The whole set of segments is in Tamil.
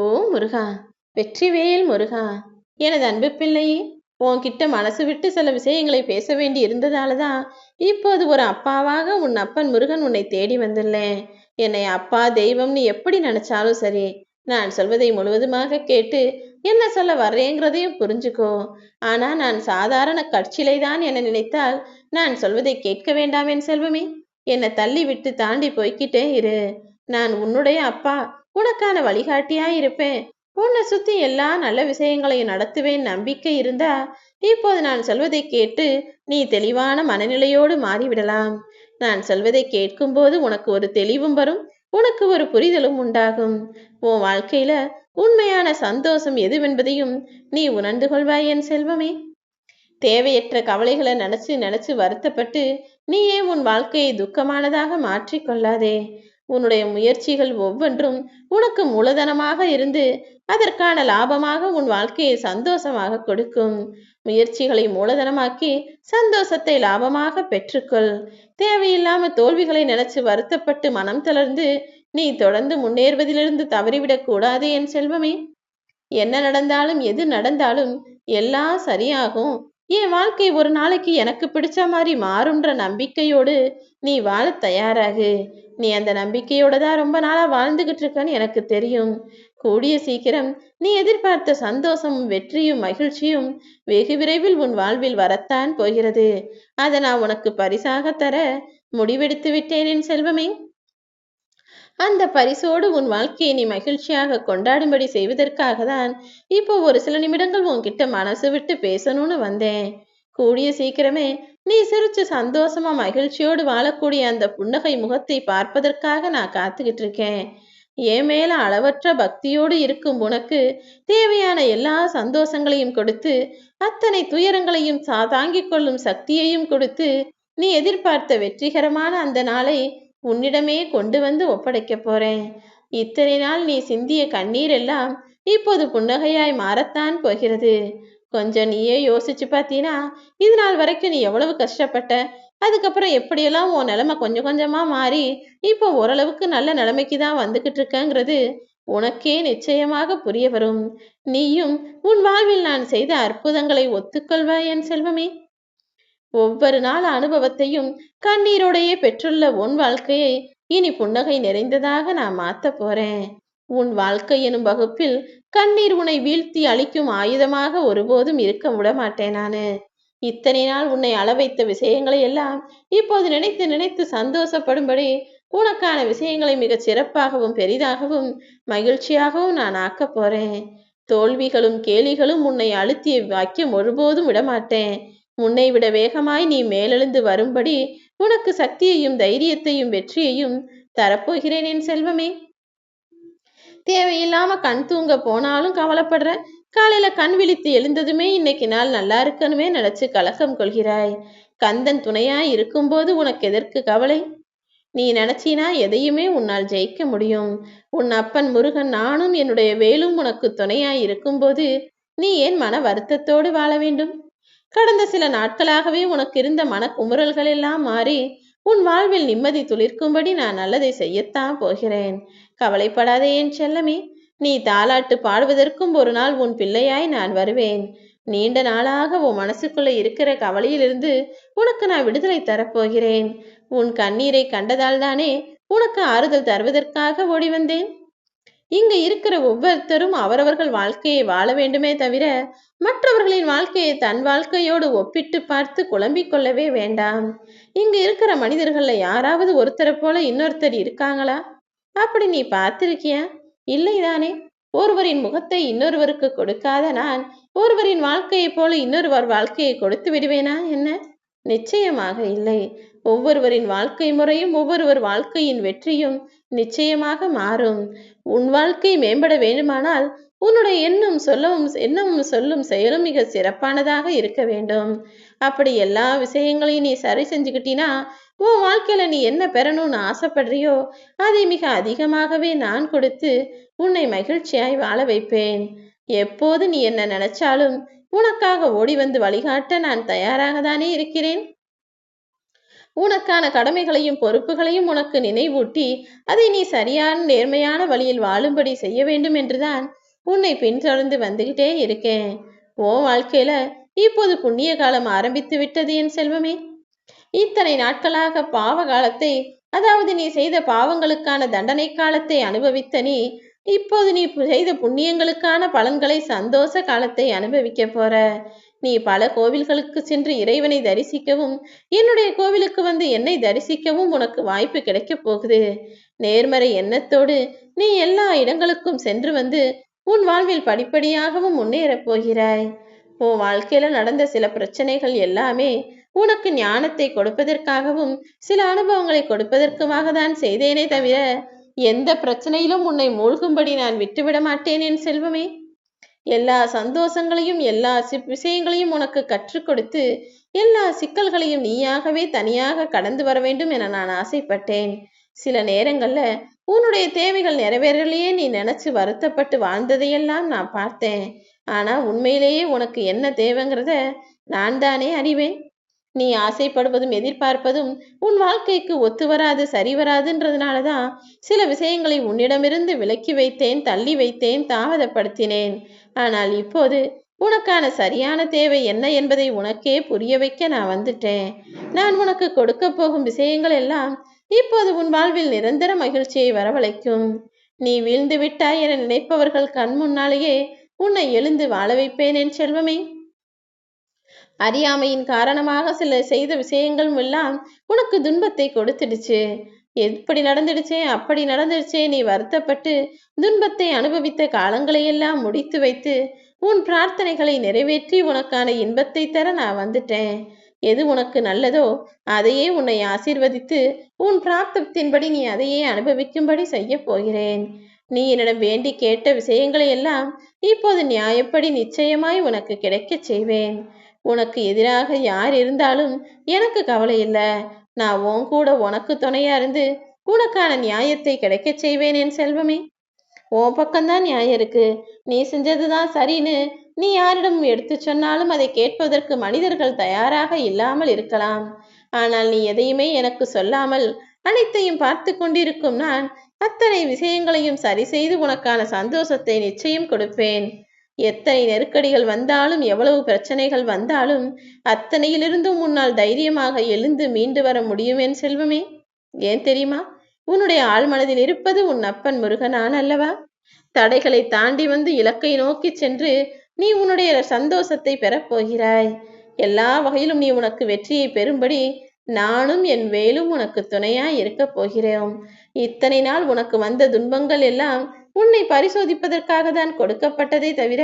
ஓ முருகா. வெற்றிவேல் முருகா. எனது அன்பு பிள்ளையே உன்கிட்ட மனசு விட்டு சில விஷயங்களை பேச வேண்டி இருந்ததால தான் இப்போது ஒரு அப்பாவாக உன் அப்பன் முருகன் உன்னை தேடி வந்துள்ளேன். என்னை அப்பா தெய்வம்னு எப்படி நினைச்சாலும் சரி நான் சொல்வதை முழுவதுமாக கேட்டு என்ன சொல்ல வர்றேங்கிறதையும் புரிஞ்சுக்கோ. ஆனா நான் சாதாரண கட்சியிலை தான் என நினைத்தால் நான் சொல்வதை கேட்க வேண்டாம் என் செல்வமே. என்னை தள்ளி விட்டு தாண்டி போய்க்கிட்டே இரு. நான் உன்னுடைய அப்பா உனக்கான வழிகாட்டியா இருப்பேன். உன்னை சுத்தி எல்லா நல்ல விஷயங்களையும் நடத்துவேன் நம்பிக்கை இருந்தா இப்போது நான் சொல்வதை கேட்டு நீ தெளிவான மனநிலையோடு மாறிவிடலாம். நான் சொல்வதை கேட்கும்போது உனக்கு ஒரு தெளிவும் வரும் உனக்கு ஒரு புரிதலும் உண்டாகும். உன் வாழ்க்கையில உண்மையான சந்தோஷம் எதுவென்பதையும் நீ உணர்ந்து கொள்வாய் என் செல்வமே. தேவையற்ற கவலைகளை நினைச்சு நினைச்சு வருத்தப்பட்டு நீயே உன் வாழ்க்கையை துக்கமானதாக மாற்றிக்கொள்ளாதே உன்னுடைய முயற்சிகள் ஒவ்வொன்றும் உனக்கு மூலதனமாக இருந்து அதற்கான லாபமாக உன் வாழ்க்கையை சந்தோஷமாக கொடுக்கும். முயற்சிகளை மூலதனமாக்கி சந்தோஷத்தை லாபமாக பெற்றுக்கொள். தேவையில்லாம தோல்விகளை நினைச்சு வருத்தப்பட்டு மனம் தளர்ந்து நீ தொடர்ந்து முன்னேறுவதிலிருந்து தவறிவிடக் கூடாது என் செல்வமே. என்ன நடந்தாலும் எது நடந்தாலும் எல்லாம் சரியாகும். என் வாழ்க்கை ஒரு நாளைக்கு எனக்கு பிடிச்ச மாதிரி மாறும்ன்ற நம்பிக்கையோடு நீ வாழ தயாராகு. நீ அந்த நம்பிக்கையோட தான் ரொம்ப நாளா வாழ்ந்துகிட்டு இருக்கன்னு எனக்கு தெரியும். கூடிய சீக்கிரம் நீ எதிர்பார்த்த சந்தோஷமும் வெற்றியும் மகிழ்ச்சியும் வெகு விரைவில் உன் வாழ்வில் வரத்தான் போகிறது. அதை நான் உனக்கு பரிசாக தர முடிவெடுத்து விட்டேன் என் செல்வமே. அந்த பரிசோடு உன் வாழ்க்கையை நீ மகிழ்ச்சியாக கொண்டாடும்படி செய்வதற்காக தான் இப்போ ஒரு சில நிமிடங்கள் உன்கிட்ட மனசு விட்டு பேசணும்னு வந்தேன். கூடிய சீக்கிரமே நீ சிரிச்சு சந்தோஷமா மகிழ்ச்சியோடு வாழக்கூடிய அந்த புன்னகை முகத்தை பார்ப்பதற்காக நான் காத்துக்கிட்டு இருக்கேன். என் மேல அளவற்ற பக்தியோடு இருக்கும் உனக்கு தேவையான எல்லா சந்தோஷங்களையும் கொடுத்து அத்தனை துயரங்களையும் சா தாங்கிக் கொள்ளும் சக்தியையும் கொடுத்து நீ எதிர்பார்த்த வெற்றிகரமான அந்த நாளை உன்னிடமே கொண்டு வந்து ஒப்படைக்கப் போறேன். இத்தனை நாள் நீ சிந்திய கண்ணீர் எல்லாம் இப்போது புன்னகையாய் மாறத்தான் போகிறது. கொஞ்சம் நீயே யோசிச்சு பார்த்தீனா இது நாள் வரைக்கும் நீ எவ்வளவு கஷ்டப்பட்ட? அதுக்கப்புறம் எப்படியெல்லாம் உன் நிலைமை கொஞ்சம் கொஞ்சமா மாறி இப்போ ஓரளவுக்கு நல்ல நிலைமைக்கு தான் வந்துகிட்டு இருக்கங்கிறது உனக்கே நிச்சயமாக புரிய வரும். நீயும் உன் வாழ்வில் நான் செய்த அற்புதங்களை ஒத்துக்கொள்வாய் என் செல்வமே. ஒவ்வொரு நாள் அனுபவத்தையும் கண்ணீரோடையே பெற்றுள்ள உன் வாழ்க்கையை இனி புன்னகை நிறைந்ததாக நான் மாத்த போறேன். உன் வாழ்க்கை எனும் வகுப்பில் கண்ணீர் உன்னை வீழ்த்தி அழிக்கும் ஆயுதமாக ஒருபோதும் இருக்க விட மாட்டேன் நானு. இத்தனை நாள் உன்னை அளவைத்த விஷயங்களை எல்லாம் இப்போது நினைத்து நினைத்து சந்தோஷப்படும்படி உனக்கான விஷயங்களை மிகச் சிறப்பாகவும் பெரிதாகவும் மகிழ்ச்சியாகவும் நான் ஆக்கப் போறேன். தோல்விகளும் கேலிகளும் உன்னை அழுத்தி வைக்க ஒருபோதும் விடமாட்டேன். உன்னை விட வேகமாய் நீ மேலெழுந்து வரும்படி உனக்கு சக்தியையும் தைரியத்தையும் வெற்றியையும் தரப்போகிறேன் என் செல்வமே. தேவையில்லாம கண் தூங்க போனாலும் கவலைப்படுற. காலையில கண் விழித்து எழுந்ததுமே இன்னைக்கு நாள் நல்லா இருக்கணுமே நினைச்சு கலக்கம் கொள்கிறாய். கந்தன் துணையாய் இருக்கும்போது உனக்கு எதற்கு கவலை? நீ நினைச்சினா எதையுமே உன்னால் ஜெயிக்க முடியும். உன் அப்பன் முருகன் நானும் என்னுடைய வேலும் உனக்கு துணையாய் இருக்கும்போது நீ ஏன் மன வருத்தத்தோடு வாழ வேண்டும்? கடந்த சில நாட்களாகவே உனக்கு இருந்த மனக்குமுறல்கள் எல்லாம் மாறி உன் வாழ்வில் நிம்மதி துளிர்க்கும்படி நான் நல்லதை செய்யத்தான் போகிறேன். கவலைப்படாதே என் செல்லமே நீ தாலாட்டு பாடுவதற்கும் ஒரு நாள் உன் பிள்ளையாய் நான் வருவேன். நீண்ட நாளாக உன் மனசுக்குள்ள இருக்கிற கவலையிலிருந்து உனக்கு நான் விடுதலை தரப்போகிறேன். உன் கண்ணீரை கண்டதால் தானே உனக்கு ஆறுதல் தருவதற்காக ஓடி வந்தேன்? இங்க இருக்கிற ஒவ்வொருத்தரும் அவரவர்கள் வாழ்க்கையை வாழ வேண்டுமே தவிர மற்றவர்களின் வாழ்க்கையை தன் வாழ்க்கையோடு ஒப்பிட்டு பார்த்து குழம்பிக் கொள்ளவே வேண்டாம். இங்க இருக்கிற மனிதர்கள்ல யாராவது ஒருத்தரை போல இன்னொருத்தர் இருக்காங்களா? அப்படி நீ பார்த்திருக்கியா? இல்லைதானே ஒருவரின் முகத்தை இன்னொருவருக்கு கொடுக்காத நான் ஒருவரின் வாழ்க்கையைப் போல இன்னொருவர் வாழ்க்கையை கொடுத்து விடுவேனா என்ன? நிச்சயமாக இல்லை. ஒவ்வொருவரின் வாழ்க்கை முறையும் ஒவ்வொருவர் வாழ்க்கையின் வெற்றியும் நிச்சயமாக மாறும். உன் வாழ்க்கை மேம்பட வேண்டுமானால் உன்னுடைய எண்ணம் சொல்லவும் எண்ணமும் சொல்லும் செயலும் மிக சிறப்பானதாக இருக்க வேண்டும். அப்படி எல்லா விஷயங்களையும் நீ சரி செஞ்சுக்கிட்டினா உன் வாழ்க்கையில நீ என்ன பெறணும்னு ஆசைப்படுறியோ அதை மிக அதிகமாகவே நான் கொடுத்து உன்னை மகிழ்ச்சியாய் வாழ வைப்பேன். எப்போது நீ என்ன நினைச்சாலும் உனக்காக ஓடி வந்து வழிகாட்ட நான் தயாராக தானே இருக்கிறேன்? உனக்கான கடமைகளையும் பொறுப்புகளையும் உனக்கு நினைவூட்டி அதை நீ சரியான நேர்மையான வழியில் வாழும்படி செய்ய வேண்டும் என்றுதான் உன்னை பின்தொடர்ந்து வந்துகிட்டே இருக்கேன். ஓ வாழ்க்கையில இப்போது புண்ணிய காலம் ஆரம்பித்து விட்டது என் செல்வமே. இத்தனை நாட்களாக பாவ காலத்தை அதாவது நீ செய்த பாவங்களுக்கான தண்டனை காலத்தை அனுபவித்த நீ இப்போது நீ செய்த புண்ணியங்களுக்கான பலன்களை சந்தோஷ காலத்தை அனுபவிக்க போற. நீ பல கோவில்களுக்கு சென்று இறைவனை தரிசிக்கவும் என்னுடைய கோவிலுக்கு வந்து என்னை தரிசிக்கவும் உனக்கு வாய்ப்பு கிடைக்கப் போகுது. நேர்மறை எண்ணத்தோடு நீ எல்லா இடங்களுக்கும் சென்று வந்து உன் வாழ்வில் படிப்படியாகவும் முன்னேறப் போகிறாய். உன் வாழ்க்கையில நடந்த சில பிரச்சனைகள் எல்லாமே உனக்கு ஞானத்தை கொடுப்பதற்காகவும் சில அனுபவங்களை கொடுப்பதற்குமாக தான் செய்தேனே தவிர எந்த பிரச்சனையிலும் உன்னை மூழ்கும்படி நான் விட்டுவிட மாட்டேன் என் செல்வமே. எல்லா சந்தோஷங்களையும் எல்லா விஷயங்களையும் உனக்கு கற்றுக் கொடுத்து எல்லா சிக்கல்களையும் நீயாகவே தனியாக கடந்து வர வேண்டும் என நான் ஆசைப்பட்டேன். சில நேரங்கள்ல உன்னுடைய தேவைகள் நிறைவேறலையே நீ நினைச்சு வருத்தப்பட்டு வாழ்ந்ததையெல்லாம் நான் பார்த்தேன். ஆனா உண்மையிலேயே உனக்கு என்ன தேவைங்கிறத நான் தானே அறிவேன். நீ ஆசைப்படுவதும் எதிர்பார்ப்பதும் உன் வாழ்க்கைக்கு ஒத்து வராது சரி வராதுன்றதுனால தான் சில விஷயங்களை உன்னிடமிருந்து விலக்கி வைத்தேன் தள்ளி வைத்தேன் தாமதப்படுத்தினேன். ஆனால் இப்போது உனக்கான சரியான தேவை என்ன என்பதை உனக்கே புரிய வைக்க நான் வந்துட்டேன். நான் உனக்கு கொடுக்க போகும் விஷயங்கள் எல்லாம் இப்போது உன் வாழ்வில் நிரந்தர மகிழ்ச்சியை வரவழைக்கும். நீ வீழ்ந்து விட்டாய் என நினைப்பவர்கள் கண் முன்னாலேயே உன்னை எழுந்து வாழ வைப்பேன் என் செல்வமே. அறியாமையின் காரணமாக சில செய்த விஷயங்களும் எல்லாம் உனக்கு துன்பத்தை கொடுத்துடுச்சு. எப்படி நடந்துடுச்சே? அப்படி நடந்துடுச்சே? நீ வருத்தப்பட்டு துன்பத்தை அனுபவித்த காலங்களையெல்லாம் முடித்து வைத்து உன் பிரார்த்தனைகளை நிறைவேற்றி உனக்கான இன்பத்தை தர நான் வந்துட்டேன். எது உனக்கு நல்லதோ அதையே உன்னை ஆசீர்வதித்து உன் பிராப்தத்தின்படி நீ அதையே அனுபவிக்கும்படி செய்ய போகிறேன். நீ என்னிடம் வேண்டி கேட்ட விஷயங்களை எல்லாம் இப்போது நியாயப்படி நிச்சயமாய் உனக்கு கிடைக்கச் செய்வேன். உனக்கு எதிராக யார் இருந்தாலும் எனக்கு கவலை இல்லை. நான் உன் கூட உனக்கு துணையா இருந்து உனக்கான நியாயத்தை கிடைக்கச் செய்வேன் என் செல்வமே. உன் பக்கம்தான் நியாயம் இருக்கு. நீ செஞ்சதுதான் சரின்னு நீ யாரிடம் எடுத்து சொன்னாலும் அதை கேட்பதற்கு மனிதர்கள் தயாராக இல்லாமல் இருக்கலாம். ஆனால் நீ எதையுமே எனக்கு சொல்லாமல் அனைத்தையும் பார்த்து கொண்டிருக்கும் நான் அத்தனை விஷயங்களையும் சரி செய்து உனக்கான சந்தோஷத்தை நிச்சயம் கொடுப்பேன். எத்தனை நெருக்கடிகள் வந்தாலும் எவ்வளவு பிரச்சனைகள் வந்தாலும் அத்தனையிலிருந்தும் உன்னால் தைரியமாக எழுந்து மீண்டு வர முடியும் என் செல்வமே. ஏன் தெரியுமா? உன்னுடைய ஆழ்மனதில் இருப்பது உன் அப்பன் முருகனான் அல்லவா? தடைகளை தாண்டி வந்து இலக்கை நோக்கி சென்று நீ உன்னுடைய சந்தோஷத்தை பெறப்போகிறாய் எல்லா வகையிலும் நீ உனக்கு வெற்றியை பெறும்படி நானும் என் வேலும் உனக்கு துணையாய் இருக்கப் போகிறோம். இத்தனை நாள் உனக்கு வந்த துன்பங்கள் எல்லாம் உன்னை பரிசோதிப்பதற்காக தான் கொடுக்கப்பட்டதே தவிர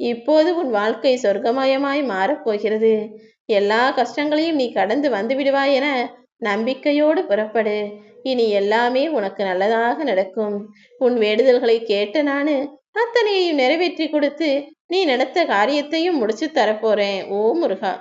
இப்போது உன் வாழ்க்கை சொர்க்கமயமாய் மாறப்போகிறது எல்லா கஷ்டங்களையும் நீ கடந்து வந்து விடுவாய் என நம்பிக்கையோடு புறப்படு. இனி எல்லாமே உனக்கு நல்லதாக நடக்கும். உன் வேண்டுதல்களை கேட்ட நானு அத்தனையையும் நிறைவேற்றி கொடுத்து நீ நடத்த காரியத்தையும் முடிச்சு தரப்போறேன் ஓ முருகா.